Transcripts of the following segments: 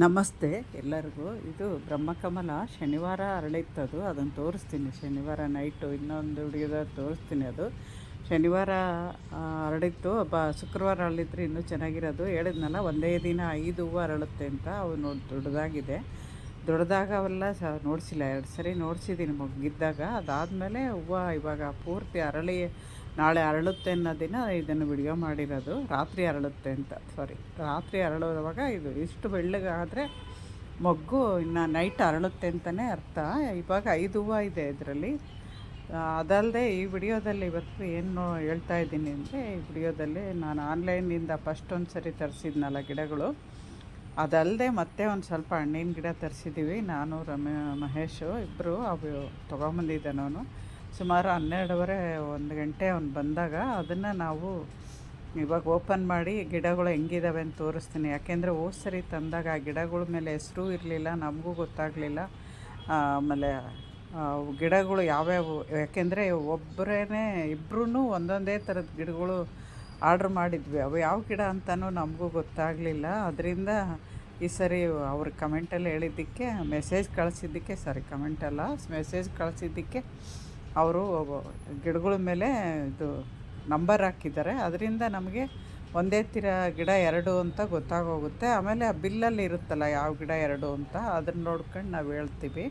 ನಮಸ್ತೆ ಎಲ್ಲರಿಗೂ. ಇದು ಬ್ರಹ್ಮಕಮಲ. ಶನಿವಾರ ಅರಳಿತ್ತದು ಅದನ್ನು ತೋರಿಸ್ತೀನಿ. ಶನಿವಾರ ನೈಟು ಇನ್ನೊಂದು ಹುಡುಗಿದ ತೋರಿಸ್ತೀನಿ ಅದು. ಶನಿವಾರ ಅರಳಿತ್ತು. ಬ ಶುಕ್ರವಾರ ಅರಳಿದ್ರೆ ಇನ್ನೂ ಚೆನ್ನಾಗಿರೋದು. ಹೇಳಿದ್ನಲ್ಲ, ಒಂದೇ ದಿನ ಐದು ಹೂವು ಅರಳುತ್ತೆ ಅಂತ. ಅವು ನೋಡಿ, ದೊಡ್ಡದಾಗಿದೆ. ದೊಡ್ಡದಾಗ ಅವೆಲ್ಲ ಸ, ನೋಡಿಸಿಲ್ಲ. ಎರಡು ಸರಿ ನೋಡಿಸಿದ್ದೀನಿ ಮಗಿದ್ದಾಗ ಅದಾದಮೇಲೆ ಹೂವು ಇವಾಗ ಪೂರ್ತಿ ಅರಳಿ ನಾಳೆ ಅರಳುತ್ತೆ ಅನ್ನೋ ದಿನ ಇದನ್ನು ವಿಡಿಯೋ ಮಾಡಿರೋದು. ರಾತ್ರಿ ಅರಳುತ್ತೆ ಅಂತ. ಸಾರಿ ರಾತ್ರಿ ಅರಳುವಾಗ ಇದು ಇಷ್ಟು ಬೆಳ್ಳಗಾದರೆ ಮೊಗ್ಗು ಇನ್ನು ನೈಟ್ ಅರಳುತ್ತೆ ಅಂತಲೇ ಅರ್ಥ. ಇವಾಗ ಐದು ಹೂವು ಇದೆ ಇದರಲ್ಲಿ. ಅದಲ್ಲದೆ ಈ ವಿಡಿಯೋದಲ್ಲಿ ಇವತ್ತು ಏನು ಹೇಳ್ತಾ ಇದ್ದೀನಿ ಅಂದರೆ ಈ ವಿಡಿಯೋದಲ್ಲಿ ನಾನು ಆನ್ಲೈನಿಂದ ಫಸ್ಟ್ ಒಂದು ಸರಿ ತರಿಸಿದ್ನಲ್ಲ ಗಿಡಗಳು. ಅದಲ್ಲದೆ ಮತ್ತೆ ಒಂದು ಸ್ವಲ್ಪ ಹಣ್ಣಿನ ಗಿಡ ತರಿಸಿದ್ದೀವಿ ನಾನು ರಮ, ಮಹೇಶು ಇಬ್ಬರು ಅವು ತೊಗೊಂಬಂದಿದ್ದೆ ನಾನು ಸುಮಾರು ಹನ್ನೆರಡುವರೆ ಒಂದು ಗಂಟೆ ಅವ್ನು ಬಂದಾಗ ಅದನ್ನು ನಾವು ಇವಾಗ ಓಪನ್ ಮಾಡಿ ಗಿಡಗಳು ಹೆಂಗಿದಾವೆ ಅಂತ ತೋರಿಸ್ತೀನಿ. ಯಾಕೆಂದರೆ ಹೋದ ಸರಿ ತಂದಾಗ ಆ ಗಿಡಗಳ ಮೇಲೆ ಹೆಸರು ಇರಲಿಲ್ಲ, ನಮಗೂ ಗೊತ್ತಾಗಲಿಲ್ಲ. ಆಮೇಲೆ ಗಿಡಗಳು ಯಾವ್ಯಾವು? ಯಾಕೆಂದರೆ ಒಬ್ಬರೇ ಇಬ್ಬರೂ ಒಂದೊಂದೇ ಥರದ ಗಿಡಗಳು ಆರ್ಡ್ರ್ ಮಾಡಿದ್ವಿ. ಅವು ಯಾವ ಗಿಡ ಅಂತಲೂ ನಮಗೂ ಗೊತ್ತಾಗಲಿಲ್ಲ. ಅದರಿಂದ ಈ ಸರಿ ಅವ್ರ ಕಮೆಂಟಲ್ಲಿ ಹೇಳಿದ್ದಕ್ಕೆ, ಮೆಸೇಜ್ ಕಳಿಸಿದ್ದಕ್ಕೆ, ಸರಿ ಕಮೆಂಟಲ್ಲ, ಮೆಸೇಜ್ ಕಳಿಸಿದ್ದಕ್ಕೆ ಅವರು ಗಿಡಗಳ ಮೇಲೆ ಇದು ನಂಬರ್ ಹಾಕಿದ್ದಾರೆ. ಅದರಿಂದ ನಮಗೆ ಒಂದೇ ತಿರ ಗಿಡ ಎರಡು ಅಂತ ಗೊತ್ತಾಗೋಗುತ್ತೆ. ಆಮೇಲೆ ಆ ಬಿಲ್ಲಲ್ಲಿ ಇರುತ್ತಲ್ಲ ಯಾವ ಗಿಡ ಎರಡು ಅಂತ ಅದನ್ನು ನೋಡ್ಕೊಂಡು ನಾವು ಹೇಳ್ತೀವಿ.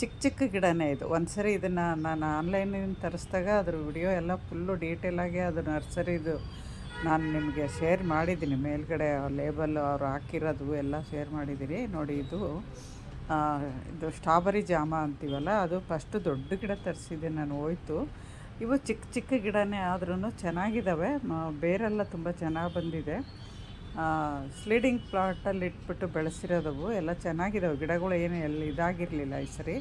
ಚಿಕ್ಕ ಚಿಕ್ಕ ಗಿಡನೇ ಇದು. ಒಂದು ಸರಿ ಇದನ್ನು ನಾನು ಆನ್ಲೈನಿಂದ ತರಿಸಿದಾಗ ಅದ್ರ ವಿಡಿಯೋ ಎಲ್ಲ ಫುಲ್ಲು ಡೀಟೇಲಾಗಿ ಅದು ನರ್ಸರಿದು ನಾನು ನಿಮಗೆ ಶೇರ್ ಮಾಡಿದ್ದೀನಿ. ಮೇಲ್ಗಡೆ ಲೇಬಲ್ ಅವ್ರು ಹಾಕಿರೋದು ಎಲ್ಲ ಶೇರ್ ಮಾಡಿದ್ದೀನಿ. ನೋಡಿ ಇದು. ಇದು ಸ್ಟ್ರಾಬೆರಿ ಜಾಮ ಅಂತೀವಲ್ಲ, ಅದು ಫಸ್ಟ್ ದೊಡ್ಡ ಗಿಡ ತರಿಸಿದ್ದೆ ನಾನು ಹೋಯ್ತು. ಇವು ಚಿಕ್ಕ ಚಿಕ್ಕ ಗಿಡನೇ ಆದ್ರೂ ಚೆನ್ನಾಗಿದ್ದಾವೆ ಬೇರೆಲ್ಲ ತುಂಬ ಚೆನ್ನಾಗಿ ಬಂದಿದೆ. ಸ್ಲೀಡಿಂಗ್ ಪ್ಲಾಟಲ್ಲಿ ಇಟ್ಬಿಟ್ಟು ಬೆಳೆಸಿರೋದವು, ಎಲ್ಲ ಚೆನ್ನಾಗಿದ್ದಾವೆ ಗಿಡಗಳು ಏನು ಎಲ್ಲಿ ಇದಾಗಿರಲಿಲ್ಲ ಈ ಸರಿ.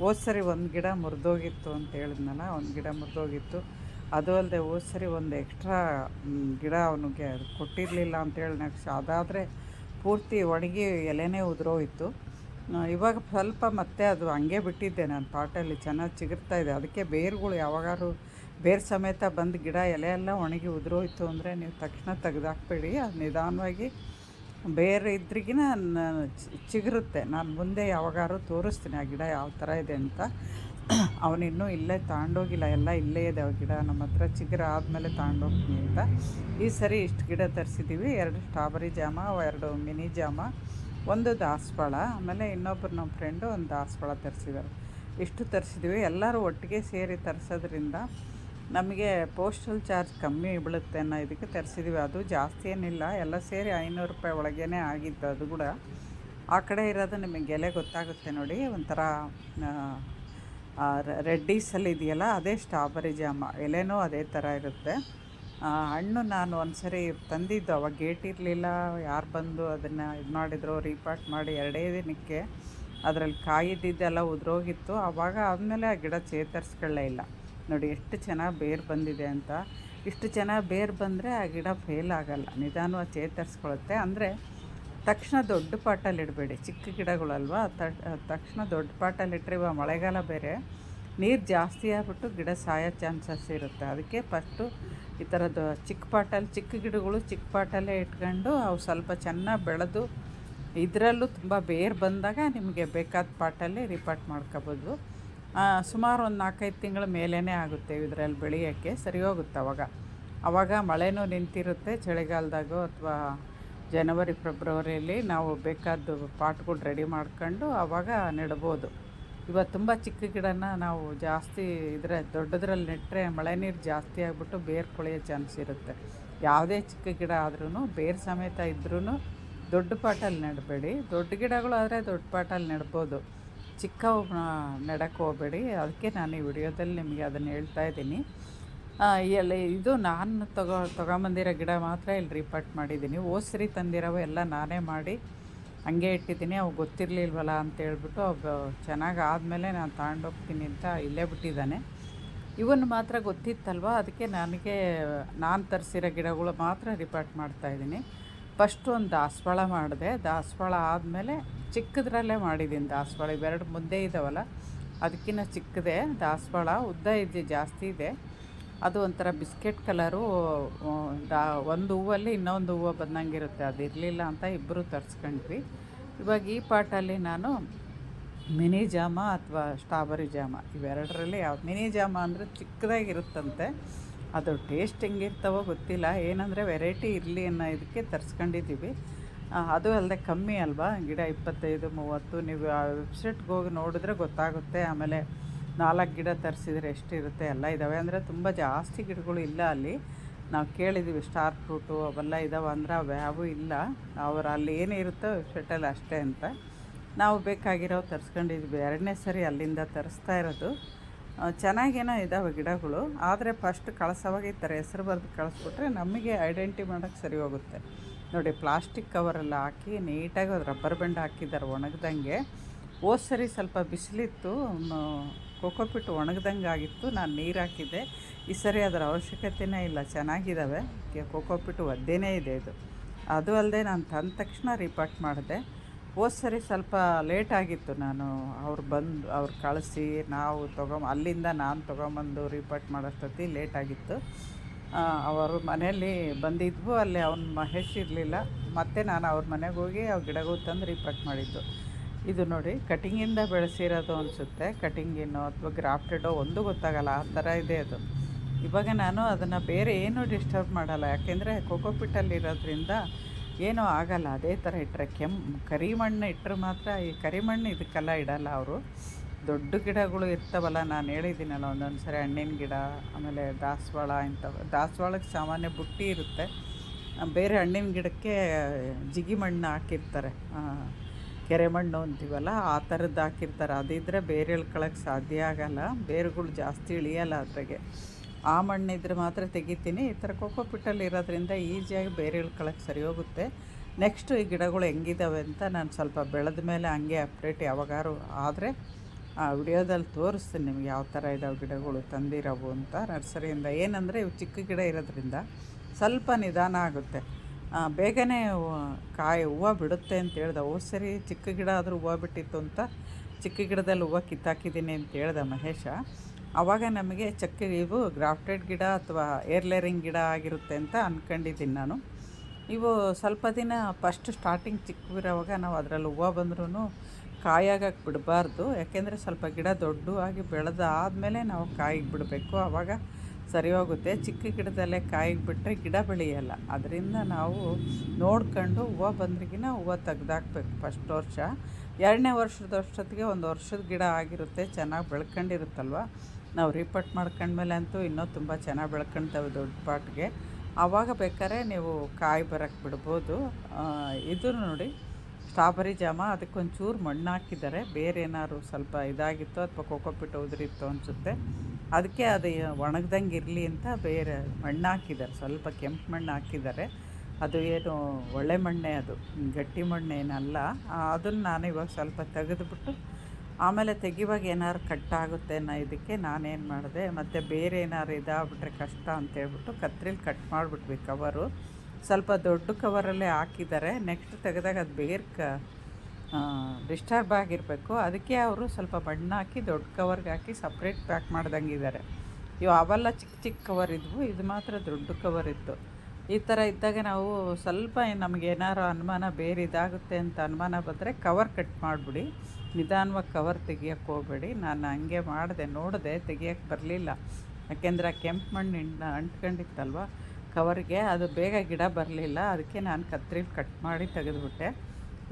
ಹೋದ ಸರಿ ಒಂದು ಗಿಡ ಮುರಿದೋಗಿತ್ತು ಅಂತ ಹೇಳಿದ್ನಲ್ಲ, ಒಂದು ಗಿಡ ಮುರಿದೋಗಿತ್ತು. ಅದು ಅಲ್ಲದೆ ಹೋದ ಸರಿ ಒಂದು ಎಕ್ಸ್ಟ್ರಾ ಗಿಡ ಅವನಿಗೆ ಕೊಟ್ಟಿರಲಿಲ್ಲ ಅಂತೇಳಿ ನೆಕ್ಸ್ಟ್ ಅದಾದರೆ ಪೂರ್ತಿ ಒಣಗಿ ಎಲೆನೇ ಉದುರೋಯ್ತು. ಇವಾಗ ಸ್ವಲ್ಪ ಮತ್ತೆ ಅದು ಹಂಗೆ ಬಿಟ್ಟಿದ್ದೆ ನಾನು ಪಾಟಲ್ಲಿ, ಚೆನ್ನಾಗಿ ಚಿಗುರ್ತಾ ಇದೆ. ಅದಕ್ಕೆ ಬೇರುಗಳು ಯಾವಾಗಾದ್ರು ಬೇರು ಸಮೇತ ಬಂದು ಗಿಡ ಎಲೆ ಎಲ್ಲ ಒಣಗಿ ಉದುರೋಯ್ತು ಅಂದರೆ ನೀವು ತಕ್ಷಣ ತೆಗೆದಾಕ್ಬೇಡಿ. ಅದು ನಿಧಾನವಾಗಿ ಬೇರೆ ಇದ್ರಿಗಿನ ಚಿಗುರುತ್ತೆ. ನಾನು ಮುಂದೆ ಯಾವಾಗಾರು ತೋರಿಸ್ತೀನಿ ಆ ಗಿಡ ಯಾವ ಥರ ಇದೆ ಅಂತ. ಅವನಿನ್ನೂ ಇಲ್ಲೇ ತಗೊಂಡೋಗಿಲ್ಲ ಎಲ್ಲ ಇಲ್ಲೇ ಇದೆ ಆ ಗಿಡ. ನಮ್ಮ ಹತ್ರ ಚಿಗುರು ಆದಮೇಲೆ ತಗೊಂಡೋಗ್ತೀನಿ ಅಂತ. ಈ ಸರಿ ಇಷ್ಟು ಗಿಡ ತರಿಸಿದ್ದೀವಿ ಎರಡು ಸ್ಟ್ರಾಬೆರಿ ಜಾಮ ಎರಡು ಮಿನಿ ಜಾಮ. ಒಂದು ದಾಸವಾಳ, ಆಮೇಲೆ ಇನ್ನೊಬ್ಬರು ನಮ್ಮ ಫ್ರೆಂಡು ಒಂದು ದಾಸವಾಳ ತರಿಸಿದ್ದಾರೆ ಇಷ್ಟು ತರಿಸಿದ್ವಿ. ಎಲ್ಲರೂ ಒಟ್ಟಿಗೆ ಸೇರಿ ತರಿಸೋದ್ರಿಂದ ನಮಗೆ ಪೋಸ್ಟಲ್ ಚಾರ್ಜ್ ಕಮ್ಮಿ ಬೀಳುತ್ತೆ ಅನ್ನೋ ಇದಕ್ಕೆ ತರಿಸಿದ್ವಿ. ಅದು ಜಾಸ್ತಿ ಏನಿಲ್ಲ. ಎಲ್ಲ ಸೇರಿ ಐನೂರು ರೂಪಾಯಿ ಒಳಗೇ ಆಗಿತ್ತು ಅದು ಕೂಡ. ಆ ಕಡೆ ಇರೋದು ನಿಮಗೆ ಎಲೆ ಗೊತ್ತಾಗುತ್ತೆ ನೋಡಿ. ಒಂಥರ ರೆಡ್ಡೀಸಲ್ಲಿ ಇದೆಯಲ್ಲ, ಅದೇ ಸ್ಟ್ರಾಬೆರಿ ಜಾಮ ಎಲೆನೂ ಅದೇ ಥರ ಇರುತ್ತೆ. ಹಣ್ಣು ನಾನು ಒಂದು ಸರಿ ತಂದಿದ್ದು, ಅವಾಗ ಗೇಟ್ ಇರಲಿಲ್ಲ. ಯಾರು ಬಂದು ಅದನ್ನು ಇದು ಮಾಡಿದ್ರು ರೀಪಾಟ್ ಮಾಡಿ ಎರಡೇ ದಿನಕ್ಕೆ ಅದರಲ್ಲಿ ಕಾಯಿದ್ದೆಲ್ಲ ಉದುರೋಗಿತ್ತು. ಆವಾಗ ಆದಮೇಲೆ ಆ ಗಿಡ ಚೇತರಿಸ್ಕೊಳ್ಳೇ ಇಲ್ಲ. ನೋಡಿ ಎಷ್ಟು ಚೆನ್ನಾಗಿ ಬೇರು ಬಂದಿದೆ ಅಂತ. ಇಷ್ಟು ಚೆನ್ನಾಗಿ ಬೇರು ಬಂದರೆ ಆ ಗಿಡ ಫೇಲ್ ಆಗಲ್ಲ. ನಿಧಾನವಾಗಿ ಚೇತರಿಸ್ಕೊಳ್ಳುತ್ತೆ ಅಂದರೆ ತಕ್ಷಣ ದೊಡ್ಡ ಪಾಟಲ್ಲಿಡಬೇಡಿ ಚಿಕ್ಕ ಗಿಡಗಳಲ್ವಾ? ತಕ್ಷಣ ದೊಡ್ಡ ಪಾಟಲ್ಲಿಟ್ಟರೆ ಇವಾಗ ಮಳೆಗಾಲ ಬೇರೆ. ನೀರು ಜಾಸ್ತಿ ಆಗ್ಬಿಟ್ಟು ಗಿಡ ಸಾಯೋ ಚಾನ್ಸಸ್ ಇರುತ್ತೆ. ಅದಕ್ಕೆ ಫಸ್ಟು ಈ ಥರದ್ದು ಚಿಕ್ಕ ಪಾಟಲ್ಲಿ ಚಿಕ್ಕ ಗಿಡಗಳು ಚಿಕ್ಕ ಪಾಟಲ್ಲೇ ಇಟ್ಕೊಂಡು ಅವು ಸ್ವಲ್ಪ ಚೆನ್ನಾಗಿ ಬೆಳೆದು ಇದರಲ್ಲೂ ತುಂಬ ಬೇರು ಬಂದಾಗ ನಿಮಗೆ ಬೇಕಾದ ಪಾಟಲ್ಲಿ ರಿಪಾರ್ಟ್ ಮಾಡ್ಕೋಬೋದು. ಸುಮಾರು ಒಂದು ನಾಲ್ಕೈದು ತಿಂಗಳ ಮೇಲೇ ಆಗುತ್ತೆ ಇದರಲ್ಲಿ ಬೆಳೆಯೋಕ್ಕೆ, ಸರಿ ಹೋಗುತ್ತೆ ಅವಾಗ. ಅವಾಗ ಮಳೆನೂ ನಿಂತಿರುತ್ತೆ, ಚಳಿಗಾಲದಾಗೋ ಅಥವಾ ಜನವರಿ, ಫೆಬ್ರವರಿಯಲ್ಲಿ ನಾವು ಬೇಕಾದ್ದು ಪಾಟ್ಗಳು ರೆಡಿ ಮಾಡ್ಕೊಂಡು ಆವಾಗ ನೆಡ್ಬೋದು. ಇವತ್ತು ತುಂಬ ಚಿಕ್ಕ ಗಿಡನ ನಾವು ಜಾಸ್ತಿ ಇದ್ರೆ ದೊಡ್ಡದ್ರಲ್ಲಿ ನೆಟ್ಟರೆ ಮಳೆ ನೀರು ಜಾಸ್ತಿ ಆಗಿಬಿಟ್ಟು ಬೇರು ಕೊಳೆಯೋ ಚಾನ್ಸ್ ಇರುತ್ತೆ. ಯಾವುದೇ ಚಿಕ್ಕ ಗಿಡ ಆದ್ರೂ ಬೇರು ಸಮೇತ ಇದ್ರೂ ದೊಡ್ಡ ಪಾಟಲ್ಲಿ ನೆಡಬೇಡಿ. ದೊಡ್ಡ ಗಿಡಗಳು ಆದರೆ ದೊಡ್ಡ ಪಾಟಲ್ಲಿ ನೆಡ್ಬೋದು. ಚಿಕ್ಕವ ನೆಡಕ್ಕೆ ಹೋಗಬೇಡಿ. ಅದಕ್ಕೆ ನಾನು ಈ ವಿಡಿಯೋದಲ್ಲಿ ನಿಮಗೆ ಅದನ್ನು ಹೇಳ್ತಾ ಇದ್ದೀನಿ. ಎಲ್ಲ ಇದು ನಾನು ತಗೋ, ತಗೊಂಬಂದಿರೋ ಗಿಡ ಮಾತ್ರ ಇಲ್ಲಿ ರಿಪೋರ್ಟ್ ಮಾಡಿದ್ದೀನಿ. ಓಸರಿ ತಂದಿರೋವು ಎಲ್ಲ ನಾನೇ ಮಾಡಿ ಹಂಗೆ ಇಟ್ಟಿದ್ದೀನಿ, ಅವು ಗೊತ್ತಿರಲಿಲ್ವಲ್ಲ ಅಂತ ಹೇಳ್ಬಿಟ್ಟು ಅವು ಚೆನ್ನಾಗಿ ಆದಮೇಲೆ ನಾನು ತಗೊಂಡೋಗ್ತೀನಿ ಅಂತ ಇಲ್ಲೇ ಬಿಟ್ಟಿದ್ದಾನೆ. ಇವನ್ನು ಮಾತ್ರ ಗೊತ್ತಿತ್ತಲ್ವ? ಅದಕ್ಕೆ ನನಗೆ, ನಾನು ತರಿಸಿರೋ ಗಿಡಗಳು ಮಾತ್ರ ರಿಪೋರ್ಟ್ ಮಾಡ್ತಾಯಿದ್ದೀನಿ ಫಸ್ಟ್ ಒಂದು ದಾಸವಾಳ ಮಾಡಿದೆ. ದಾಸವಾಳ ಆದಮೇಲೆ ಚಿಕ್ಕದ್ರಲ್ಲೇ ಮಾಡಿದ್ದೀನಿ ದಾಸವಾಳ. ಇವೆರಡು ಮುದ್ದೆ ಇದ್ದಾವಲ್ಲ ಅದಕ್ಕಿಂತ ಚಿಕ್ಕದೆ ದಾಸವಾಳ. ಉದ್ದ ಇದೆ ಜಾಸ್ತಿ ಇದೆ. ಅದು ಒಂಥರ ಬಿಸ್ಕೆಟ್ ಕಲರು ಒಂದು ಹೂವಲ್ಲಿ ಇನ್ನೊಂದು ಹೂವು ಬಂದಂಗಿರುತ್ತೆ. ಅದು ಇರಲಿಲ್ಲ ಅಂತ ಇಬ್ಬರು ತರಿಸ್ಕೊಂಡ್ವಿ. ಇವಾಗ ಈ ಪಾಟಲ್ಲಿ ನಾನು ಮಿನಿ ಜಾಮ ಅಥವಾ ಸ್ಟ್ರಾಬೆರಿ ಜಾಮ, ಇವೆರಡರಲ್ಲಿ ಯಾವ್ದು ಮಿನಿ ಜಾಮ ಅಂದರೆ ಚಿಕ್ಕದಾಗಿರುತ್ತಂತೆ. ಅದು ಟೇಸ್ಟ್ ಹೆಂಗಿರ್ತಾವೋ ಗೊತ್ತಿಲ್ಲ. ಏನಂದರೆ ವೆರೈಟಿ ಇರಲಿ ಅನ್ನೋ ಇದಕ್ಕೆ ತರಿಸ್ಕೊಂಡಿದ್ದೀವಿ. ಅದು ಅಲ್ಲದೆ ಕಮ್ಮಿ ಅಲ್ವಾ? ಗಿಡ ಇಪ್ಪತ್ತೈದು, ಮೂವತ್ತು, ನೀವು ಆ ವೆಬ್ಸೈಟ್ಗೆ ಹೋಗಿ ನೋಡಿದ್ರೆ ಗೊತ್ತಾಗುತ್ತೆ. ಆಮೇಲೆ ನಾಲ್ಕು ಗಿಡ ತರಿಸಿದರೆ ಎಷ್ಟಿರುತ್ತೆ? ಎಲ್ಲ ಇದ್ದಾವೆ ಅಂದರೆ ತುಂಬ ಜಾಸ್ತಿ ಗಿಡಗಳು ಇಲ್ಲ ಅಲ್ಲಿ. ನಾವು ಕೇಳಿದ್ದೀವಿ ಸ್ಟಾರ್ ಫ್ರೂಟು ಅವೆಲ್ಲ ಇದಾವೆ ಅಂದ್ರೆ ಅವು ಯಾವೂ ಇಲ್ಲ. ಅವ್ರು ಅಲ್ಲಿ ಏನಿರುತ್ತೋ ವೆಬ್ಸೈಟಲ್ಲಿ ಅಷ್ಟೇ ಅಂತ. ನಾವು ಬೇಕಾಗಿರೋ ತರಿಸ್ಕೊಂಡಿದ್ವಿ. ಎರಡನೇ ಸರಿ ಅಲ್ಲಿಂದ ತರಿಸ್ತಾ ಇರೋದು. ಚೆನ್ನಾಗೇನೋ ಇದ್ದಾವೆ ಗಿಡಗಳು. ಆದರೆ ಫಸ್ಟ್ ಕಳಿಸೋವಾಗ ಈ ಥರ ಹೆಸರು ಬರೆದು ಕಳಿಸ್ಬಿಟ್ರೆ ನಮಗೆ ಐಡೆಂಟಿ ಮಾಡೋಕ್ಕೆ ಸರಿ ಹೋಗುತ್ತೆ. ನೋಡಿ ಪ್ಲಾಸ್ಟಿಕ್ ಕವರೆಲ್ಲ ಹಾಕಿ ನೀಟಾಗಿ ರಬ್ಬರ್ ಬ್ಯಾಂಡ್ ಹಾಕಿದ್ದಾರೆ ಒಣಗ್ದಂಗೆ. ಹೋದ್ ಸರಿ ಸ್ವಲ್ಪ ಬಿಸಿಲಿತ್ತು. ಕೋಕೋಪಿಟ್ ಒಣಗ್ದಂಗೆ ಆಗಿತ್ತು, ನಾನು ನೀರು ಹಾಕಿದ್ದೆ. ಈ ಸರಿ ಅದರ ಅವಶ್ಯಕತೆನೇ ಇಲ್ಲ ಚೆನ್ನಾಗಿದ್ದಾವೆ ಕೋಕೋಪಿಟ್ ಒದ್ದೇನೇ ಇದೆ ಇದು. ಅದು ಅಲ್ಲದೆ ನಾನು ತಂದ ತಕ್ಷಣ ರಿಪೋರ್ಟ್ ಮಾಡಿದೆ. ಹೋದ ಸರಿ ಸ್ವಲ್ಪ ಲೇಟ್ ಆಗಿತ್ತು, ನಾನು ಅವ್ರು ಬಂದು, ಅವ್ರು ಕಳಿಸಿ, ನಾವು ತೊಗೊಂಬ, ಅಲ್ಲಿಂದ ನಾನು ತೊಗೊಂಬಂದು ರಿಪೋರ್ಟ್ ಮಾಡೋಷ್ಟೊತ್ತಿ ಲೇಟ್ ಆಗಿತ್ತು. ಅವರು ಮನೆಯಲ್ಲಿ ಬಂದಿದ್ವು, ಅಲ್ಲಿ ಅವ್ನ ಮಹೇಶ್ ಇರಲಿಲ್ಲ. ಮತ್ತೆ ನಾನು ಅವ್ರ ಮನೆಗೆ ಹೋಗಿ, ಅವ್ರ ಗಿಡಗಳು ತಂದು ರಿಪಾರ್ಟ್ ಮಾಡಿದ್ದು. ಇದು ನೋಡಿ, ಕಟಿಂಗಿಂದ ಬೆಳೆಸಿರೋದು ಅನಿಸುತ್ತೆ. ಕಟಿಂಗಿನೋ ಅಥವಾ ಗ್ರಾಫ್ಟೆಡೋ ಒಂದು ಗೊತ್ತಾಗಲ್ಲ. ಆ ಥರ ಇದೆ ಅದು. ಇವಾಗ ನಾನು ಅದನ್ನು ಬೇರೆ ಏನೂ ಡಿಸ್ಟರ್ಬ್ ಮಾಡಲ್ಲ. ಯಾಕೆಂದರೆ ಕೊಕೋಪಿಟ್ಟಲ್ಲಿರೋದ್ರಿಂದ ಏನೂ ಆಗಲ್ಲ. ಅದೇ ಥರ ಇಟ್ಟರೆ ಕೆಂಪು ಕರಿಮಣ್ಣು ಇಟ್ಟರೆ ಮಾತ್ರ ಈ ಕರಿಮಣ್ಣು ಇದಕ್ಕೆಲ್ಲ ಇಡಲ್ಲ ಅವರು. ದೊಡ್ಡ ಗಿಡಗಳು ಇರ್ತಾವಲ್ಲ, ನಾನು ಹೇಳಿದ್ದೀನಲ್ಲ ಒಂದೊಂದು ಸರಿ ಹಣ್ಣಿನ ಗಿಡ, ಆಮೇಲೆ ದಾಸವಾಳ ಇಂಥವು. ದಾಸವಾಳಕ್ಕೆ ಸಾಮಾನ್ಯ ಬುಟ್ಟಿ ಇರುತ್ತೆ. ಬೇರೆ ಹಣ್ಣಿನ ಗಿಡಕ್ಕೆ ಜಿಗಿ ಮಣ್ಣು ಹಾಕಿರ್ತಾರೆ. ಕೆರೆ ಮಣ್ಣು ಅಂತೀವಲ್ಲ, ಆ ಥರದ್ದು ಹಾಕಿರ್ತಾರೆ. ಅದಿದ್ದರೆ ಬೇರೆ ಇಳ್ಕೊಳಕ್ಕೆ ಸಾಧ್ಯ ಆಗಲ್ಲ. ಬೇರುಗಳು ಜಾಸ್ತಿ ಇಳಿಯಲ್ಲ ಅದ್ರಾಗೆ. ಆ ಮಣ್ಣಿದ್ರೆ ಮಾತ್ರ ತೆಗಿತೀನಿ. ಈ ಥರ ಕೋಕೋಪಿಟ್ಟಲ್ಲಿ ಇರೋದ್ರಿಂದ ಈಸಿಯಾಗಿ ಬೇರೆ ಇಳ್ಕೊಳಕ್ಕೆ ಸರಿ ಹೋಗುತ್ತೆ ನೆಕ್ಸ್ಟು ಈ ಗಿಡಗಳು ಹೆಂಗಿದಾವೆ ಅಂತ ನಾನು ಸ್ವಲ್ಪ ಬೆಳೆದ ಮೇಲೆ ಹಂಗೆ ಅಪ್ಡೇಟ್ ಯಾವಾಗಾರು ಆದರೆ, ಆ ವಿಡಿಯೋದಲ್ಲಿ ತೋರಿಸ್ತೀನಿ ನಿಮ್ಗೆ ಯಾವ ಥರ ಇದಾವೆ ಗಿಡಗಳು, ತಂದಿರೋವು ಅಂತ. ನರ್ಸರಿಯಿಂದ ಏನಂದರೆ ಇವು ಚಿಕ್ಕ ಗಿಡ ಇರೋದ್ರಿಂದ ಸ್ವಲ್ಪ ನಿಧಾನ ಆಗುತ್ತೆ. ಬೇಗನೆ ಕಾಯಿ ಹೂವು ಬಿಡುತ್ತೆ ಅಂತ ಹೇಳ್ದೆ. ಹೋದ್ ಸರಿ, ಚಿಕ್ಕ ಗಿಡ ಆದರೂ ಹೂವು ಬಿಟ್ಟಿತ್ತು ಅಂತ ಚಿಕ್ಕ ಗಿಡದಲ್ಲಿ ಹೂವು ಕಿತ್ತಾಕಿದ್ದೀನಿ ಅಂತ ಹೇಳ್ದೆ ಮಹೇಶ. ಆವಾಗ ನಮಗೆ ಚಕ್ಕ ಇವು ಗ್ರಾಫ್ಟೆಡ್ ಗಿಡ ಅಥವಾ ಏರ್ಲೇರಿಂಗ್ ಗಿಡ ಆಗಿರುತ್ತೆ ಅಂತ ಅಂದ್ಕೊಂಡಿದ್ದೀನಿ ನಾನು. ಇವು ಸ್ವಲ್ಪ ದಿನ ಫಸ್ಟ್ ಸ್ಟಾರ್ಟಿಂಗ್ ಚಿಕ್ಕವಿರೋವಾಗ ನಾವು ಅದರಲ್ಲಿ ಹೂವು ಬಂದ್ರೂ ಕಾಯಾಗಕ್ಕೆ ಬಿಡಬಾರ್ದು. ಯಾಕೆಂದರೆ ಸ್ವಲ್ಪ ಗಿಡ ದೊಡ್ಡ ಆಗಿ ಬೆಳೆದಾದ್ಮೇಲೆ ನಾವು ಕಾಯಿಗೆ ಬಿಡಬೇಕು. ಆವಾಗ ಸರಿ ಹೋಗುತ್ತೆ ಚಿಕ್ಕ ಗಿಡದಲ್ಲೇ ಕಾಯಿಗೆ ಬಿಟ್ಟರೆ ಗಿಡ ಬೆಳೆಯಲ್ಲ. ಅದರಿಂದ ನಾವು ನೋಡ್ಕೊಂಡು ಹೂವು ಬಂದ್ರಿಗಿನ ಹೂವು ತೆಗ್ದಾಕ್ಬೇಕು ಫಸ್ಟ್ ವರ್ಷ. ಎರಡನೇ ವರ್ಷದ ವರ್ಷದೊತ್ತಿಗೆ ಒಂದು ವರ್ಷದ ಗಿಡ ಆಗಿರುತ್ತೆ, ಚೆನ್ನಾಗಿ ಬೆಳ್ಕೊಂಡಿರುತ್ತಲ್ವ? ನಾವು ರಿಪೋರ್ಟ್ ಮಾಡ್ಕೊಂಡ್ಮೇಲೆ ಅಂತೂ ಇನ್ನೂ ತುಂಬ ಚೆನ್ನಾಗಿ ಬೆಳ್ಕೊಳ್ತವೆ ದೊಡ್ಡ ಪಾಟ್ಗೆ. ಆವಾಗ ಬೇಕಾದ್ರೆ ನೀವು ಕಾಯಿ ಬರೋಕ್ಕೆ ಬಿಡ್ಬೋದು. ಇದು ನೋಡಿ, ಸ್ಟ್ರಾಬೆರಿ ಜಾಮ, ಅದಕ್ಕೊಂಚೂರು ಮಣ್ಣು ಹಾಕಿದ್ದಾರೆ ಬೇರೆ ಏನಾದ್ರು ಸ್ವಲ್ಪ ಇದಾಗಿತ್ತು ಅಥವಾ ಕೋಕೋಪಿಟ್ ಉದುರಿತ್ತು ಅನಿಸುತ್ತೆ. ಅದಕ್ಕೆ ಅದು ಒಣಗ್ದಂಗೆ ಇರಲಿ ಅಂತ ಬೇರೆ ಮಣ್ಣು ಹಾಕಿದ್ದಾರೆ ಸ್ವಲ್ಪ ಕೆಂಪು ಮಣ್ಣು ಹಾಕಿದ್ದಾರೆ ಅದು ಏನು ಒಳ್ಳೆ ಮಣ್ಣೆ ಅದು. ಗಟ್ಟಿ ಮಣ್ಣೇನಲ್ಲ. ಅದನ್ನು ನಾನು ಇವಾಗ ಸ್ವಲ್ಪ ತೆಗೆದುಬಿಟ್ಟು ಆಮೇಲೆ ತೆಗಿವಾಗ ಕಟ್ ಕಟ್ಟಾಗುತ್ತೆ ಅನ್ನೋ ಇದಕ್ಕೆ ನಾನೇನು ಮಾಡಿದೆ. ಮತ್ತು ಬೇರೆ ಏನಾದ್ರು ಇದಾಗ್ಬಿಟ್ರೆ ಕಷ್ಟ ಅಂತೇಳ್ಬಿಟ್ಟು ಕತ್ರಿಲಿ ಕಟ್ ಮಾಡಿಬಿಟ್ವಿ ಕವರು. ಸ್ವಲ್ಪ ದೊಡ್ಡ ಕವರಲ್ಲೇ ಹಾಕಿದ್ದಾರೆ. ನೆಕ್ಸ್ಟ್ ತೆಗೆದಾಗ ಅದು ಬೇರೆ ಕ ಡಿಸ್ಟರ್ಬ್ ಆಗಿರಬೇಕು ಅದಕ್ಕೆ ಅವರು ಸ್ವಲ್ಪ ಬಣ್ಣ ಹಾಕಿ, ದೊಡ್ಡ ಕವರ್ಗೆ ಹಾಕಿ ಸಪ್ರೇಟ್ ಪ್ಯಾಕ್ ಮಾಡ್ದಂಗಿದ್ದಾರೆ. ಇವು ಅವೆಲ್ಲ ಚಿಕ್ಕ ಚಿಕ್ಕ ಕವರ್ ಇದ್ವು. ಇದು ಮಾತ್ರ ದೊಡ್ಡ ಕವರ್ ಇತ್ತು. ಈ ಥರ ಇದ್ದಾಗ ನಾವು ಸ್ವಲ್ಪ ನಮಗೆ ಏನಾರು ಅನುಮಾನ ಬೇರೆ ಇದಾಗುತ್ತೆ ಅಂತ ಅನುಮಾನ ಬಂದರೆ ಕವರ್ ಕಟ್ ಮಾಡಿಬಿಡಿ. ನಿಧಾನವಾಗಿ ಕವರ್ ತೆಗಿಯೋಕ್ಕೆ ಹೋಗ್ಬೇಡಿ. ನಾನು ಹಂಗೆ ಮಾಡಿದೆ, ನೋಡಿದೆ ತೆಗಿಯೋಕ್ಕೆ ಬರಲಿಲ್ಲ. ಯಾಕೆಂದರೆ ಆ ಕೆಂಪು ಮಣ್ಣು ಅಂಟ್ಕೊಂಡಿತ್ತಲ್ವ? ಕವರ್ಗೆ ಅದು ಬೇಗ ಗಿಡ ಬರಲಿಲ್ಲ. ಅದಕ್ಕೆ ನಾನು ಕತ್ರಿಲಿ ಕಟ್ ಮಾಡಿ ತೆಗೆದುಬಿಟ್ಟೆ.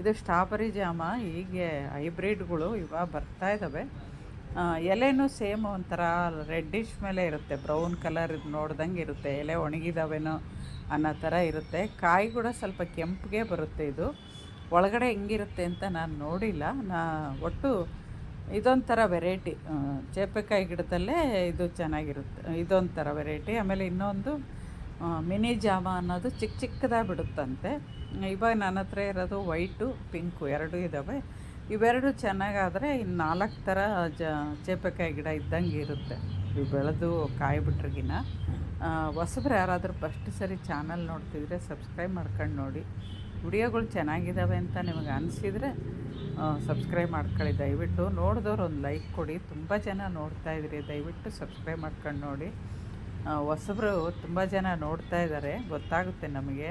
ಇದು ಸ್ಟ್ರಾಬೆರಿ ಜಾಮ, ಹೀಗೆ ಹೈಬ್ರಿಡ್ಗಳು ಇವಾಗ ಬರ್ತಾ ಇದ್ದಾವೆ ಎಲೆನು ಸೇಮ್ ಒಂಥರ ರೆಡ್ಡಿಶ್ ಮೇಲೆ ಇರುತ್ತೆ, ಬ್ರೌನ್ ಕಲರ್ ನೋಡ್ದಂಗೆ ಇರುತ್ತೆ, ಎಲೆ ಒಣಗಿದಾವೇನೋ ಅನ್ನೋ ಥರ ಇರುತ್ತೆ. ಕಾಯಿ ಕೂಡ ಸ್ವಲ್ಪ ಕೆಂಪಿಗೆ ಬರುತ್ತೆ ಇದು. ಒಳಗಡೆ ಹೆಂಗಿರುತ್ತೆ ಅಂತ ನಾನು ನೋಡಿಲ್ಲ. ನಾ, ಒಟ್ಟು ಇದೊಂಥರ ವೆರೈಟಿ ಚೇಪೆಕಾಯಿ ಗಿಡದಲ್ಲೇ ಇದು ಚೆನ್ನಾಗಿರುತ್ತೆ, ಇದೊಂಥರ ವೆರೈಟಿ. ಆಮೇಲೆ ಇನ್ನೊಂದು ಮಿನಿ ಜಾಮ ಅನ್ನೋದು ಚಿಕ್ಕ ಚಿಕ್ಕದಾಗಿ ಬಿಡುತ್ತಂತೆ. ಇವಾಗ ನನ್ನ ಹತ್ರ ಇರೋದು ವೈಟು, ಪಿಂಕು ಎರಡೂ ಇದ್ದಾವೆ ಇವೆರಡು ಚೆನ್ನಾಗಾದರೆ ಇನ್ನು ನಾಲ್ಕು ಥರ ಜ, ಚೇಪೆಕಾಯಿ ಗಿಡ ಇದ್ದಂಗೆ ಇರುತ್ತೆ. ಇವು ಬೆಳೆದು ಕಾಯಿ ಬಿಟ್ರಿಗಿನ ಹೊಸಬ್ರು ಯಾರಾದರೂ ಫಸ್ಟ್ ಸರಿ ಚಾನಲ್ ನೋಡ್ತಿದ್ರೆ ಸಬ್ಸ್ಕ್ರೈಬ್ ಮಾಡ್ಕೊಂಡು ನೋಡಿ. ವಿಡಿಯೋಗಳು ಚೆನ್ನಾಗಿದ್ದಾವೆ ಅಂತ ನಿಮಗೆ ಅನಿಸಿದರೆ ಸಬ್ಸ್ಕ್ರೈಬ್ ಮಾಡ್ಕೊಳ್ಳಿ. ದಯವಿಟ್ಟು ನೋಡಿದವ್ರು ಒಂದು ಲೈಕ್ ಕೊಡಿ. ತುಂಬ ಜನ ನೋಡ್ತಾ ಇದ್ರಿ. ದಯವಿಟ್ಟು ಸಬ್ಸ್ಕ್ರೈಬ್ ಮಾಡ್ಕೊಂಡು ನೋಡಿ. ಹೊಸಬ್ರು ತುಂಬ ಜನ ನೋಡ್ತಾ ಇದ್ದಾರೆ ಗೊತ್ತಾಗುತ್ತೆ ನಮಗೆ.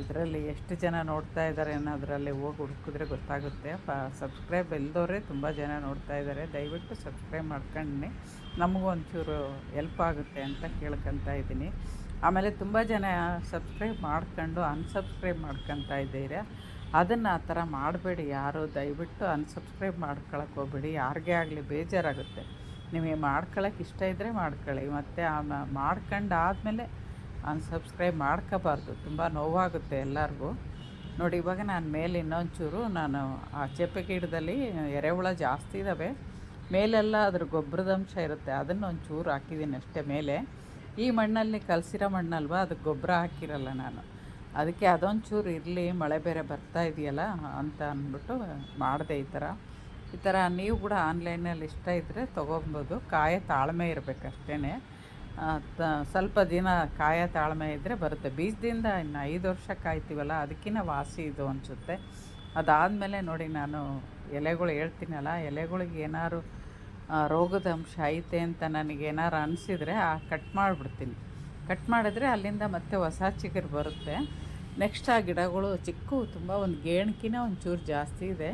ಇದರಲ್ಲಿ ಎಷ್ಟು ಜನ ನೋಡ್ತಾ ಇದ್ದಾರೆ ಅನ್ನೋದರಲ್ಲಿ ಹೋಗಿ ಹುಡುಕಿದ್ರೆ ಗೊತ್ತಾಗುತ್ತೆ. ಫ, ಸಬ್ಸ್ಕ್ರೈಬ್ ಇಲ್ದವರೇ ತುಂಬ ಜನ ನೋಡ್ತಾ ಇದ್ದಾರೆ. ದಯವಿಟ್ಟು ಸಬ್ಸ್ಕ್ರೈಬ್ ಮಾಡ್ಕೊಂಡು ನಮಗೂ ಒಂಚೂರು ಎಲ್ಪ್ ಆಗುತ್ತೆ ಅಂತ ಕೇಳ್ಕೊತಾ ಇದ್ದೀನಿ. ಆಮೇಲೆ ತುಂಬ ಜನ ಸಬ್ಸ್ಕ್ರೈಬ್ ಮಾಡ್ಕೊಂಡು ಅನ್ಸಬ್ಸ್ಕ್ರೈಬ್ ಮಾಡ್ಕೊತಾ ಇದ್ದೀರಾ. ಅದನ್ನು ಆ ಥರ ಮಾಡಬೇಡಿ ಯಾರು. ದಯವಿಟ್ಟು ಅನ್ಸಬ್ಸ್ಕ್ರೈಬ್ ಮಾಡ್ಕೊಳಕ್ಕೆ ಹೋಗ್ಬೇಡಿ. ಯಾರಿಗೇ ಆಗಲಿ ಬೇಜಾರಾಗುತ್ತೆ. ನಿಮಗೆ ಮಾಡ್ಕೊಳಕ್ಕೆ ಇಷ್ಟ ಇದ್ದರೆ ಮಾಡ್ಕೊಳ್ಳಿ. ಮತ್ತು ಆ ಮಾಡ್ಕೊಂಡು ಆದಮೇಲೆ ಅನ್ಸಬ್ಸ್ಕ್ರೈಬ್ ಮಾಡ್ಕೋಬಾರ್ದು. ತುಂಬ ನೋವಾಗುತ್ತೆ ಎಲ್ಲರಿಗೂ. ನೋಡಿ, ಇವಾಗ ನಾನು ಮೇಲೆ ಇನ್ನೊಂಚೂರು ನಾನು ಆ ಚಪ್ಪೆ ಗಿಡದಲ್ಲಿ ಎರೆಹುಳ ಜಾಸ್ತಿ ಇದ್ದಾವೆ ಮೇಲೆಲ್ಲ ಅದ್ರ ಗೊಬ್ಬರದ ಅಂಶ ಇರುತ್ತೆ. ಅದನ್ನು ಒಂಚೂರು ಹಾಕಿದ್ದೀನಿ ಅಷ್ಟೇ ಮೇಲೆ. ಈ ಮಣ್ಣಲ್ಲಿ ಕಲಸಿರೋ ಮಣ್ಣಲ್ವ? ಅದಕ್ಕೆ ಗೊಬ್ಬರ ಹಾಕಿರಲ್ಲ ನಾನು. ಅದಕ್ಕೆ ಅದೊಂಚೂರು ಇರಲಿ, ಮಳೆ ಬೇರೆ ಬರ್ತಾ ಇದೆಯಲ್ಲ ಅಂತ ಅಂದ್ಬಿಟ್ಟು ಮಾಡಿದೆ ಈ ಥರ. ಈ ಥರ ನೀವು ಕೂಡ ಆನ್ಲೈನಲ್ಲಿ ಇಷ್ಟ ಇದ್ದರೆ ತೊಗೊಬೋದು. ಕಾಯ ತಾಳ್ಮೆ ಇರಬೇಕಷ್ಟೇ ಸ್ವಲ್ಪ ದಿನ ಕಾಯ ತಾಳ್ಮೆ ಇದ್ದರೆ ಬರುತ್ತೆ. ಬೀಜದಿಂದ ಇನ್ನು ಐದು ವರ್ಷ ಕಾಯ್ತೀವಲ್ಲ ಅದಕ್ಕಿಂತ ವಾಸಿ ಇದು ಅನಿಸುತ್ತೆ. ಅದಾದಮೇಲೆ ನೋಡಿ ನಾನು ಎಲೆಗಳು ಹೇಳ್ತೀನಲ್ಲ, ಎಲೆಗಳಿಗೆ ಏನಾದ್ರು ರೋಗದ ಅಂಶ ಐತೆ ಅಂತ ನನಗೆ ಏನಾರು ಅನಿಸಿದರೆ ಆ ಕಟ್ ಮಾಡಿಬಿಡ್ತೀನಿ. ಕಟ್ ಮಾಡಿದ್ರೆ ಅಲ್ಲಿಂದ ಮತ್ತೆ ಹೊಸ ಚಿಗುರು ಬರುತ್ತೆ. ನೆಕ್ಸ್ಟ್ ಆ ಗಿಡಗಳು ಚಿಕ್ಕು, ತುಂಬ ಒಂದು ಗೇಣ್ಕಿನ ಒಂಚೂರು ಜಾಸ್ತಿ ಇದೆ.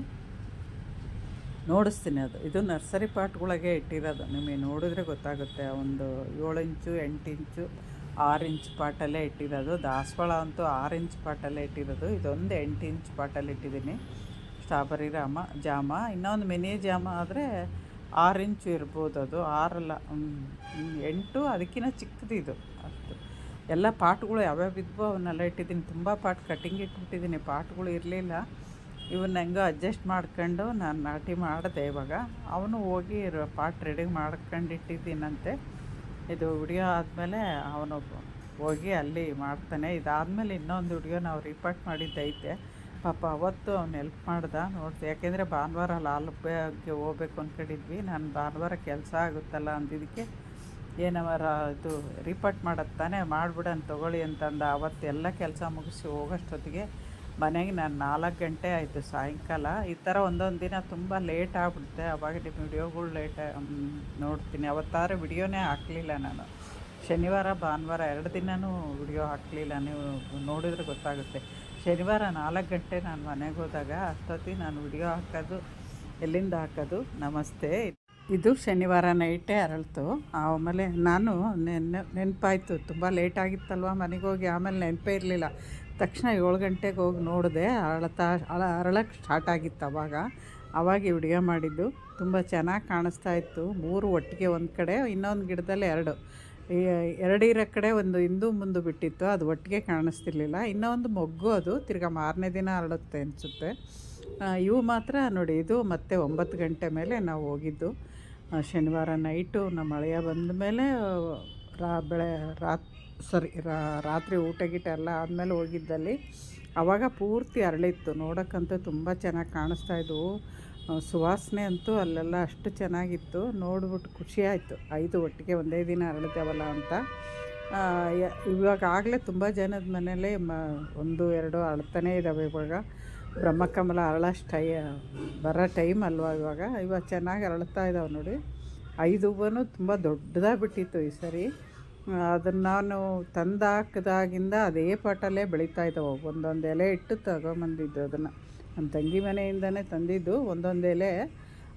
ನೋಡಿಸ್ತೀನಿ ಅದು. ಇದು ನರ್ಸರಿ ಪಾಟ್ಗಳಿಗೆ ಇಟ್ಟಿರೋದು. ನಿಮಗೆ ನೋಡಿದ್ರೆ ಗೊತ್ತಾಗುತ್ತೆ. ಒಂದು ಏಳು ಇಂಚು, ಎಂಟು ಇಂಚು, ಆರು ಇಂಚ್ ಪಾಟಲ್ಲೇ ಇಟ್ಟಿರೋದು. ದಾಸವಾಳ ಅಂತೂ ಆರು ಇಂಚ್ ಪಾಟಲ್ಲೇ ಇಟ್ಟಿರೋದು. ಇದೊಂದು ಎಂಟು ಇಂಚ್ ಪಾಟಲ್ಲಿ ಇಟ್ಟಿದ್ದೀನಿ. ಸ್ಟ್ರಾಬೆರಿ ರಾಮ, ಜಾಮ. ಇನ್ನೊಂದು ಮಿನಿ ಜಾಮ ಆದರೆ ಆರು ಇಂಚು ಇರ್ಬೋದು ಅದು. ಆರಲ್ಲ ಎಂಟು ಅದಕ್ಕಿಂತ ಚಿಕ್ಕದು ಇದು. ಅಷ್ಟು. ಎಲ್ಲ ಪಾಟ್ಗಳು ಯಾವ್ಯಾವ ಇದ್ವೋ ಅವನ್ನೆಲ್ಲ ಇಟ್ಟಿದ್ದೀನಿ. ತುಂಬ ಪಾಟ್ ಕಟ್ಟಿಂಗ್ ಇಟ್ಬಿಟ್ಟಿದ್ದೀನಿ. ಪಾಟ್ಗಳು ಇರಲಿಲ್ಲ. ಇವನ್ನ ಹೆಂಗೋ ಅಡ್ಜಸ್ಟ್ ಮಾಡ್ಕೊಂಡು ನಾನು ನಾಟಿ ಮಾಡಿದೆ ಇವಾಗ. ಅವನು ಹೋಗಿ ಪಾಟ್ ರೆಡಿ ಮಾಡ್ಕೊಂಡಿಟ್ಟಿದ್ದೀನಂತೆ. ಇದು ವಿಡಿಯೋ ಆದಮೇಲೆ ಅವನು ಹೋಗಿ ಅಲ್ಲಿ ಮಾಡ್ತಾನೆ. ಇದಾದಮೇಲೆ ಇನ್ನೊಂದು ವಿಡಿಯೋ ನಾವು ರಿಪೋರ್ಟ್ ಮಾಡಿದ್ದೈತೆ. ಪಾಪ ಅವತ್ತು ಅವ್ನು ಹೆಲ್ಪ್ ಮಾಡ್ದೆ. ನೋಡ್ದೆ ಯಾಕೆಂದರೆ ಭಾನುವಾರ ಲಾಲ್ಬಾಗ್ಗೆ ಹೋಗ್ಬೇಕು ಅಂದ್ಕೊಂಡಿದ್ವಿ ನಾನು ಭಾನುವಾರ ಕೆಲಸ ಆಗುತ್ತಲ್ಲ ಅಂದಿದ್ದಕ್ಕೆ ಏನವರ ಇದು ರಿಪೋರ್ಟ್ ಮಾಡತ್ತಾನೆ ತಾನೇ ಮಾಡಿಬಿಡನ್, ತೊಗೊಳ್ಳಿ ಅಂತಂದ. ಅವತ್ತೆಲ್ಲ ಕೆಲಸ ಮುಗಿಸಿ ಹೋಗೋಷ್ಟೊತ್ತಿಗೆ ಮನೆಗೆ ನಾನು ನಾಲ್ಕು ಗಂಟೆ ಆಯಿತು ಸಾಯಂಕಾಲ. ಈ ಥರ ಒಂದೊಂದು ದಿನ ತುಂಬ ಲೇಟ್ ಆಗ್ಬಿಡುತ್ತೆ. ಅವಾಗ ನಿಮ್ಮ ವಿಡಿಯೋಗಳು ಲೇಟ್ ನೋಡ್ತೀನಿ. ಅವತ್ತಾರು ವಿಡಿಯೋನೇ ಹಾಕಲಿಲ್ಲ ನಾನು. ಶನಿವಾರ, ಭಾನುವಾರ ಎರಡು ದಿನವೂ ವಿಡಿಯೋ ಹಾಕಲಿಲ್ಲ. ನೀವು ನೋಡಿದ್ರೆ ಗೊತ್ತಾಗುತ್ತೆ. ಶನಿವಾರ ನಾಲ್ಕು ಗಂಟೆ ನಾನು ಮನೆಗೆ ಹೋದಾಗ ಅಷ್ಟೊತ್ತಿಗೆ ನಾನು ವಿಡಿಯೋ ಹಾಕೋದು, ಎಲ್ಲಿಂದ ಹಾಕೋದು? ನಮಸ್ತೆ. ಇದು ಶನಿವಾರ ನೈಟೇ ಅರಳ್ತು. ಆಮೇಲೆ ನಾನು ನೆನ್ನೆ ನೆನಪಾಯಿತು. ತುಂಬ ಲೇಟ್ ಆಗಿತ್ತಲ್ವ ಮನೆಗೆ ಹೋಗಿ. ಆಮೇಲೆ ನೆನಪೇ ಇರಲಿಲ್ಲ. ತಕ್ಷಣ ಏಳು ಗಂಟೆಗೆ ಹೋಗಿ ನೋಡಿದೆ. ಅರಳತಾ ಅಳ ಅರಳಕ್ಕೆ ಸ್ಟಾರ್ಟ್ ಆಗಿತ್ತು ಅವಾಗ. ಅವಾಗ ವಿಡಿಯೋ ಮಾಡಿದ್ದು. ತುಂಬ ಚೆನ್ನಾಗಿ ಕಾಣಿಸ್ತಾ ಇತ್ತು. ಮೂರು ಒಟ್ಟಿಗೆ ಒಂದು ಕಡೆ, ಇನ್ನೊಂದು ಗಿಡದಲ್ಲಿ ಎರಡು. ಎರಡಿರೋ ಕಡೆ ಒಂದು ಹಿಂದೂ ಮುಂದೆ ಬಿಟ್ಟಿತ್ತು. ಅದು ಒಟ್ಟಿಗೆ ಕಾಣಿಸ್ತಿರ್ಲಿಲ್ಲ. ಇನ್ನೊಂದು ಮೊಗ್ಗು ಅದು. ತಿರ್ಗಾ ಮಾರನೇ ದಿನ ಅರಳುತ್ತೆ ಅನಿಸುತ್ತೆ. ಇವು ಮಾತ್ರ ನೋಡಿ, ಇದು ಮತ್ತೆ ಒಂಬತ್ತು ಗಂಟೆ ಮೇಲೆ ನಾವು ಹೋಗಿದ್ದು. ಶನಿವಾರ ನೈಟು ನಮ್ಮ ಮಳೆಯ ಬಂದ ಮೇಲೆ ರಾ ಬೆಳೆ ರಾತ್, ಸರಿ ರಾತ್ರಿ ಊಟ ಗೀಟ ಎಲ್ಲ ಆದಮೇಲೆ ಹೋಗಿದ್ದಲ್ಲಿ ಆವಾಗ ಪೂರ್ತಿ ಅರಳಿತ್ತು. ನೋಡೋಕ್ಕಂತೂ ತುಂಬ ಚೆನ್ನಾಗಿ ಕಾಣಿಸ್ತಾ ಇದ್ವು. ಸುವಾಸನೆ ಅಂತೂ ಅಲ್ಲೆಲ್ಲ ಅಷ್ಟು ಚೆನ್ನಾಗಿತ್ತು. ನೋಡ್ಬಿಟ್ಟು ಖುಷಿ ಆಯಿತು. ಐದು ಒಟ್ಟಿಗೆ ಒಂದೇ ದಿನ ಅರಳಿತೇವಲ್ಲ ಅಂತ. ಇವಾಗ ಆಗಲೇ ತುಂಬ ಜನದ ಮನೇಲಿ ಮ, ಒಂದು, ಎರಡು ಅಳ್ತಾನೇ ಇದ್ದಾವೆ ಇವಾಗ. ಬ್ರಹ್ಮಕಮಲ ಅರಳಷ್ಟು ಟೈ, ಬರೋ ಟೈಮ್ ಅಲ್ವಾ ಇವಾಗ. ಇವಾಗ ಚೆನ್ನಾಗಿ ಅರಳ್ತಾ ಇದ್ದಾವೆ ನೋಡಿ. ಐದು ಹೂವನು ತುಂಬ ದೊಡ್ಡದಾಗಿ ಬಿಟ್ಟಿತ್ತು ಈ ಸರಿ. ಅದನ್ನು ನಾನು ತಂದಾಕಿದಾಗಿಂದ ಅದೇ ಪಾಟಲ್ಲೇ ಬೆಳೀತಾ ಇದ್ದಾವೆ. ಒಂದೊಂದು ಎಲೆ ಇಟ್ಟು ತಗೊಂಬಂದಿದ್ದು ಅದನ್ನು. ನಮ್ಮ ತಂಗಿ ಮನೆಯಿಂದನೇ ತಂದಿದ್ದು ಒಂದೊಂದು ಎಲೆ.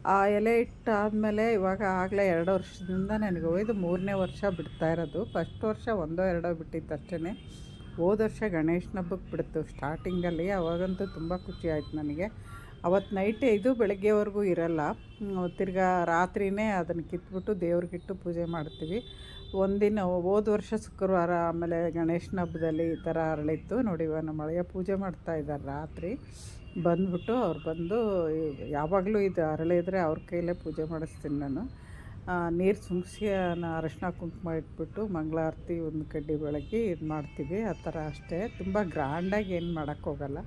ಆ ಎಲೆ ಇಟ್ಟಾದಮೇಲೆ ಇವಾಗ ಆಗಲೇ ಎರಡು ವರ್ಷದಿಂದ ನನಗೆ ಒಯ್ದು ಮೂರನೇ ವರ್ಷ ಬಿಡ್ತಾ ಇರೋದು. ಫಸ್ಟ್ ವರ್ಷ ಒಂದೋ ಎರಡೋ ಬಿಟ್ಟಿತ್ತು ಅಷ್ಟೇ ಹೋದ ವರ್ಷ ಗಣೇಶನ ಹಬ್ಬಕ್ಕೆ ಬಿಡ್ತು. ಸ್ಟಾರ್ಟಿಂಗಲ್ಲಿ ಅವಾಗಂತೂ ತುಂಬ ಖುಷಿ ಆಯಿತು ನನಗೆ. ಅವತ್ತು ನೈಟ್ ಇದು ಬೆಳಗ್ಗೆವರೆಗೂ ಇರಲ್ಲ. ತಿರ್ಗಾ ರಾತ್ರಿಯೇ ಅದನ್ನು ಕಿತ್ಬಿಟ್ಟು ದೇವ್ರಿಗಿಟ್ಟು ಪೂಜೆ ಮಾಡ್ತೀವಿ. ಒಂದಿನ ಹೋದ ವರ್ಷ ಶುಕ್ರವಾರ ಆಮೇಲೆ ಗಣೇಶನ ಹಬ್ಬದಲ್ಲಿ ಈ ಥರ ಅರಳಿತ್ತು. ನೋಡಿ ನಮ್ಮ ಮಳೆಯ ಪೂಜೆ ಮಾಡ್ತಾ ಇದ್ದಾರೆ ರಾತ್ರಿ. ಬಂದ್ಬಿಟ್ಟು ಅವ್ರು ಬಂದು ಯಾವಾಗಲೂ ಇದು ಅರಳಿದ್ರೆ ಅವ್ರ ಕೈಲೇ ಪೂಜೆ ಮಾಡಿಸ್ತೀನಿ ನಾನು. ನೀರು ಸುಂಗಿಸಿ ಅರಶಿನ ಕುಂಕುಮ ಇಟ್ಬಿಟ್ಟು ಮಂಗಳಾರತಿ ಒಂದು ಕಡ್ಡಿ ಬೆಳಗ್ಗೆ ಇದು ಮಾಡ್ತೀವಿ ಆ ಥರ ಅಷ್ಟೇ. ತುಂಬ ಗ್ರ್ಯಾಂಡಾಗಿ ಏನು ಮಾಡೋಕ್ಕೋಗಲ್ಲ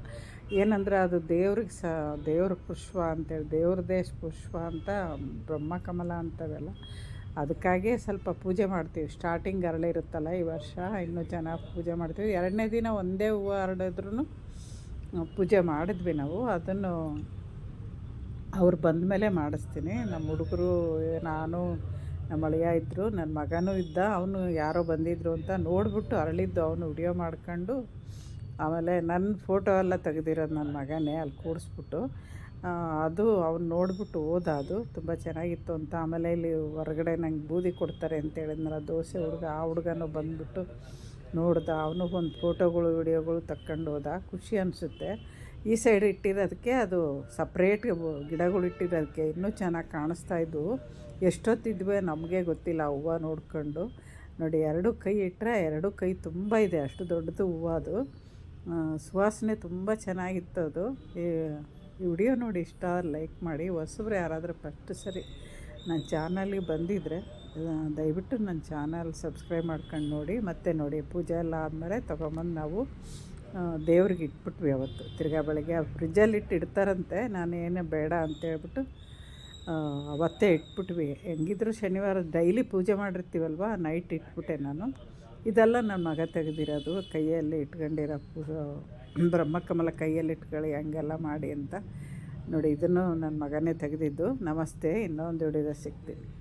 ಏನಂದರೆ ಅದು ದೇವ್ರಿಗೆ ಸ, ದೇವ್ರ ಪುಷ್ಪ ಅಂತೇಳಿ ದೇವ್ರದೇ ಪುಷ್ಪ ಅಂತ ಬ್ರಹ್ಮಕಮಲ ಅಂತವೆಲ್ಲ. ಅದಕ್ಕಾಗೇ ಸ್ವಲ್ಪ ಪೂಜೆ ಮಾಡ್ತೀವಿ. ಸ್ಟಾರ್ಟಿಂಗ್ ಅರಳಿರುತ್ತಲ್ಲ ಈ ವರ್ಷ, ಇನ್ನೂ ಚೆನ್ನಾಗಿ ಪೂಜೆ ಮಾಡ್ತೀವಿ. ಎರಡನೇ ದಿನ ಒಂದೇ ಹೂವು ಹರಡಿದ್ರೂ ಪೂಜೆ ಮಾಡಿದ್ವಿ ನಾವು. ಅದನ್ನು ಅವ್ರು ಬಂದ ಮೇಲೆ ಮಾಡಿಸ್ತೀನಿ. ನಮ್ಮ ಹುಡುಗರು, ನಾನು, ನಮ್ಮ ಅಳಿಯ ಇದ್ದರು ನನ್ನ ಮಗನೂ ಇದ್ದ. ಅವನು ಯಾರೋ ಬಂದಿದ್ರು ಅಂತ ನೋಡಿಬಿಟ್ಟು ಅರಳಿದ್ದು, ಅವನು ವಿಡಿಯೋ ಮಾಡ್ಕೊಂಡು ಆಮೇಲೆ ನನ್ನ ಫೋಟೋ ಎಲ್ಲ ತೆಗೆದಿರೋದು ನನ್ನ ಮಗನೇ ಅಲ್ಲಿ ಕೂಡಿಸ್ಬಿಟ್ಟು ಅದು ಅವ್ನು ನೋಡಿಬಿಟ್ಟು ಓದ ಅದು. ತುಂಬ ಚೆನ್ನಾಗಿತ್ತು ಅಂತ. ಆಮೇಲೆ ಇಲ್ಲಿ ಹೊರಗಡೆ ನಂಗೆ ಬೂದಿ ಕೊಡ್ತಾರೆ ಅಂತ ಹೇಳಿದ್ನಲ್ಲ, ದೋಸೆ ಹುಡುಗ, ಆ ಹುಡುಗನೂ ಬಂದುಬಿಟ್ಟು ನೋಡ್ದ. ಅವನು ಒಂದು ಫೋಟೋಗಳು, ವಿಡಿಯೋಗಳು ತಕ್ಕೊಂಡು ಹೋದ. ಖುಷಿ ಅನಿಸುತ್ತೆ. ಈ ಸೈಡ್ ಇಟ್ಟಿರೋದಕ್ಕೆ ಅದು ಸಪ್ರೇಟ್ ಗಿಡಗಳು ಇಟ್ಟಿರೋದಕ್ಕೆ ಇನ್ನೂ ಚೆನ್ನಾಗಿ ಕಾಣಿಸ್ತಾ ಇದ್ವು. ಎಷ್ಟೊತ್ತಿದ್ವಿ ನಮಗೆ ಗೊತ್ತಿಲ್ಲ ಹೂವು ನೋಡ್ಕೊಂಡು. ನೋಡಿ, ಎರಡು ಕೈ ಇಟ್ಟರೆ ಎರಡು ಕೈ ತುಂಬ ಇದೆ. ಅಷ್ಟು ದೊಡ್ಡದು ಹೂವು ಅದು. ಸುವಾಸನೆ ತುಂಬ ಚೆನ್ನಾಗಿತ್ತು ಅದು. ಈ ವಿಡಿಯೋ ನೋಡಿ ಇಷ್ಟ ಲೈಕ್ ಮಾಡಿ. ಹೊಸಬ್ರು ಯಾರಾದರೂ ಫಸ್ಟ್ ಸರಿ ನನ್ನ ಚಾನಲ್ಗೆ ಬಂದಿದ್ದರೆ ದಯವಿಟ್ಟು ನನ್ನ ಚಾನಲ್ ಸಬ್ಸ್ಕ್ರೈಬ್ ಮಾಡ್ಕೊಂಡು ನೋಡಿ. ಮತ್ತೆ ನೋಡಿ, ಪೂಜೆ ಎಲ್ಲ ಆದಮೇಲೆ ತೊಗೊಂಬಂದು ನಾವು ದೇವ್ರಿಗೆ ಇಟ್ಬಿಟ್ವಿ ಅವತ್ತು. ತಿರ್ಗಾ ಬೆಳಗ್ಗೆ ಫ್ರಿಜ್ಜಲ್ಲಿ ಇಟ್ಟು ಇಡ್ತಾರಂತೆ. ನಾನು ಏನು ಬೇಡ ಅಂತೇಳ್ಬಿಟ್ಟು ಅವತ್ತೇ ಇಟ್ಬಿಟ್ವಿ. ಹೆಂಗಿದ್ರು ಶನಿವಾರ ಡೈಲಿ ಪೂಜೆ ಮಾಡಿರ್ತೀವಲ್ವ? ನೈಟ್ ಇಟ್ಬಿಟ್ಟೆ ನಾನು. ಇದೆಲ್ಲ ನನ್ನ ಮಗ ತೆಗೆದಿರೋದು, ಕೈಯಲ್ಲಿ ಇಟ್ಕೊಂಡಿರೋ ಬ್ರಹ್ಮಕಮಲ ಕೈಯಲ್ಲಿ ಇಟ್ಕೊಳ್ಳಿ, ಹಂಗೆಲ್ಲ ಮಾಡಿ ಅಂತ. ನೋಡಿ, ಇದನ್ನು ನನ್ನ ಮಗನೇ ತೆಗೆದಿದ್ದು. ನಮಸ್ತೆ, ಇನ್ನೊಂದು ಹಿಡಿದ ಸಿಗ್ತೀನಿ.